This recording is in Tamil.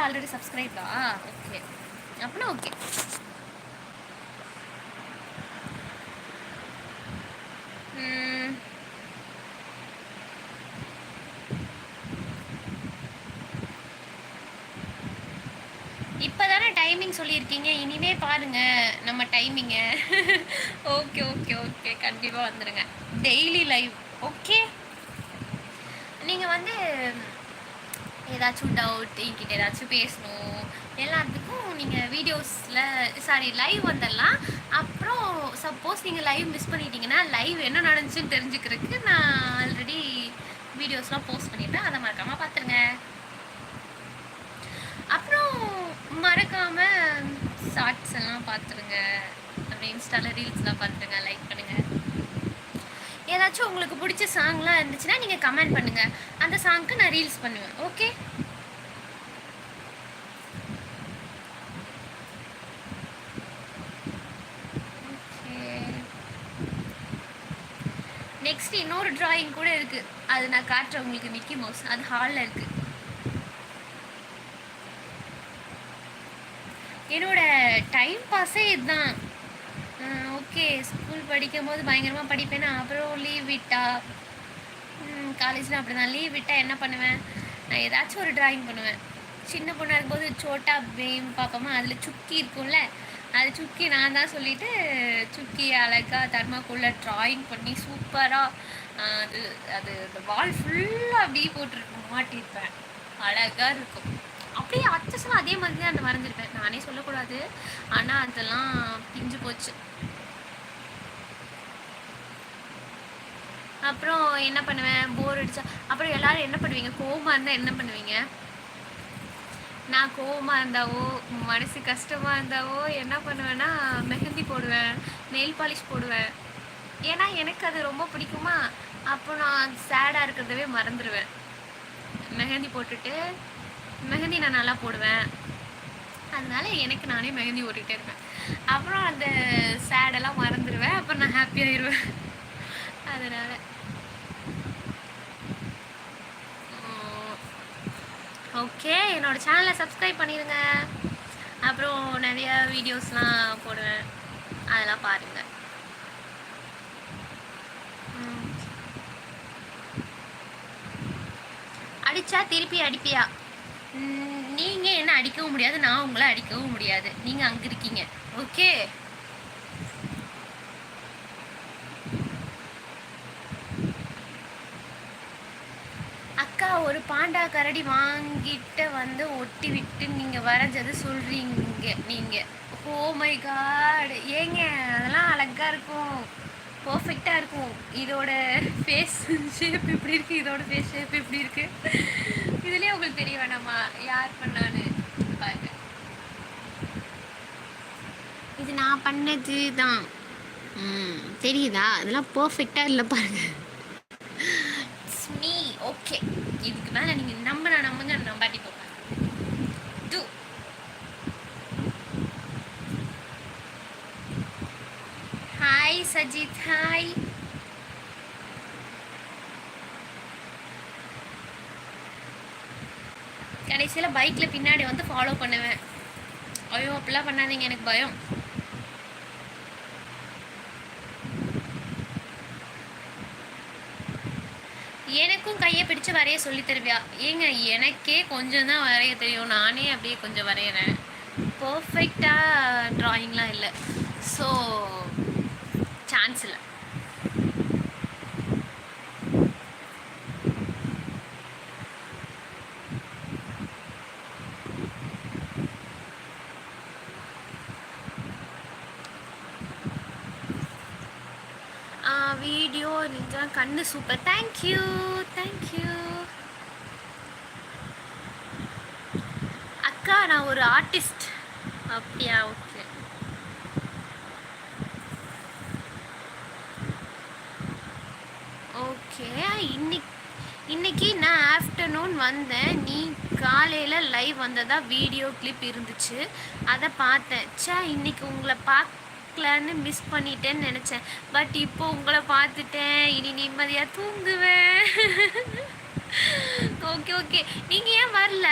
சேனலில் ஆல்ரெடி சப்ஸ்கிரைப்டா ஓகே அப்படின்னா ஓகே இப்போதானே டைமிங் சொல்லியிருக்கீங்க. இனிமே பாருங்க நம்ம டைமிங்க ஓகே ஓகே ஓகே கண்டிப்பாக வந்துடுங்க டெய்லி லைவ் ஓகே நீங்கள் வந்து ஏதாச்சும் டவுட் என்கிட்ட ஏதாச்சும் பேசணும். எல்லாத்துக்கும் நீங்கள் வீடியோஸில் சாரி லைவ் வந்துடலாம். அப்புறம் சப்போஸ் நீங்கள் லைவ் மிஸ் பண்ணிட்டீங்கன்னா லைவ் என்ன நடந்துச்சுன்னு தெரிஞ்சுக்கிறதுக்கு நான் ஆல்ரெடி வீடியோஸ்லாம் போஸ்ட் பண்ணிடுறேன். அதை மறக்காமல் பார்த்துருங்க. அப்புறம் மறக்காமல் ஷார்ட்ஸ் எல்லாம் பார்த்துருங்க. அப்புறம் இன்ஸ்டால ரீல்ஸ்லாம் பார்த்துருங்க. லைக் பண்ணுங்கள் ஏதாச்சும் உங்களுக்கு பிடிச்ச சாங்லாம் இருந்துச்சுன்னா நீங்கள் கமெண்ட் பண்ணுங்கள் அந்த சாங்க்கு நான் ரீல்ஸ் பண்ணுவேன். ஓகே நெக்ஸ்ட் இன்னொரு டிராயிங் கூட இருக்கு. அது நான் காட்டுறேன் உங்களுக்கு மிக்கி மவுஸ் அது ஹாலில் இருக்கு. என்னோட டைம் பாஸே இதுதான். ஓகே ஸ்கூல் படிக்கும் போது பயங்கரமாக படிப்பேன் அப்புறம் லீவ் விட்டா காலேஜில் அப்படி தான் லீவ் விட்டால் என்ன பண்ணுவேன்? நான் ஏதாச்சும் ஒரு டிராயிங் பண்ணுவேன். சின்ன பொண்ணாக இருக்கும்போது சோட்டா பேம் பார்ப்போமா அதில் சுக்கி இருக்கும்ல அது சுக்கி நான் தான் சொல்லிட்டு சுக்கி அழகாக தர்மாக்குள்ளே ட்ராயிங் பண்ணி சூப்பராக அது அது அந்த வால் ஃபுல்லாக அப்படியே போட்டுருக்கும். மாட்டியிருப்பேன். அழகாக இருக்கும். அப்படியே அச்சசம் அதே மாதிரி தான் அந்த வரைஞ்சிருப்பேன். நானே சொல்லக்கூடாது. ஆனால் அதெல்லாம் பிஞ்சு போச்சு. அப்புறம் என்ன பண்ணுவேன்? போர் அடிச்சா அப்புறம் எல்லாரும் என்ன பண்ணுவீங்க? கோவமாக இருந்தால் என்ன பண்ணுவீங்க? நான் கோவமாக இருந்தாவோ மனசு கஷ்டமாக இருந்தாவோ என்ன பண்ணுவேன்னா மெஹந்தி போடுவேன் நெயில் பாலிஷ் போடுவேன். ஏன்னா எனக்கு அது ரொம்ப பிடிக்குமா? அப்போ நான் சேடாக இருக்கிறதவே மறந்துடுவேன் மெஹந்தி போட்டுட்டு மெஹந்தி நான் நல்லா போடுவேன். அதனால எனக்கு நானே மெஹந்தி ஓட்டிகிட்டே இருப்பேன். அப்புறம் அந்த சேடெல்லாம் மறந்துடுவேன் அப்புறம் நான் ஹாப்பியாகிடுவேன் அதனால் ஓகே என்னோட சேனலை சப்ஸ்கிரைப் பண்ணிடுங்க அப்புறம் நிறைய வீடியோஸ்லாம் போடுவேன். அதெல்லாம் பாருங்கள் அடித்தா திருப்பி அடிப்பியா? நீங்கள் என்ன அடிக்கவும் முடியாது நான் உங்களை அடிக்கவும் முடியாது. நீங்கள் அங்கே இருக்கீங்க. ஓகே அக்கா ஒரு பாண்டா கரடி வாங்கிட்டு வந்து ஒட்டி விட்டு நீங்கள் வரைஞ்சது சொல்கிறீங்க நீங்கள் ஓ மை காடு ஏங்க அதெல்லாம் அழகாக இருக்கும். பர்ஃபெக்டாக இருக்கும். இதோட ஃபேஸ் ஷேப் இப்படி இருக்குது இதோட ஃபேஸ் ஷேப் இப்படி இருக்குது இதுலேயே உங்களுக்கு தெரிய வேணாமா யார் பண்ணான்னு. பாருங்க. இது நான் பண்ணது தான். தெரியுதா? அதெல்லாம் பர்ஃபெக்டாக இல்லை பாருங்க. மீ ஓகே இதுக்கு மேலே நீங்கள் நம்பினா நம்புங்க நம்பாட்டி போங்க டூ ஹாய் சஜித் ஹாய் கடைசியில் பைக்கில் பின்னாடி வந்து ஃபாலோ பண்ணுவேன். ஐயோ அப்படிலாம் பண்ணாதீங்க எனக்கு பயம். எனக்கும் கையை பிடிச்சு வரைய சொல்லி தருவியா? ஏங்க எனக்கே கொஞ்சம் தான் வரைய தெரியும். நானே அப்படியே கொஞ்சம் வரைகிறேன் பர்ஃபெக்டாக ட்ராயிங்லாம் இல்லை. ஸோ சான்ஸ் இல்லை வீடியோ நிஜம் கண்ணு சூப்பர் தேங்க்யூ தேங்க்யூ அக்கா நான் ஒரு ஆர்டிஸ்ட் அப்படியா? ஓகே ஓகே இன்னைக்கு இன்னைக்கு நான் ஆஃப்டர்நூன் வந்தேன். நீ காலையில் லைவ் வந்ததா வீடியோ கிளிப் இருந்துச்சு. அதை பார்த்தேன். சே இன்னைக்கு உங்களை பார்க்கலன்னு மிஸ் பண்ணிட்டேன்னு நினச்சேன். பட் இப்போ உங்களை பார்த்துட்டேன். இனி நிம்மதியாக தூங்குவேன். ஓகே ஓகே நீங்கள் ஏன் வரல?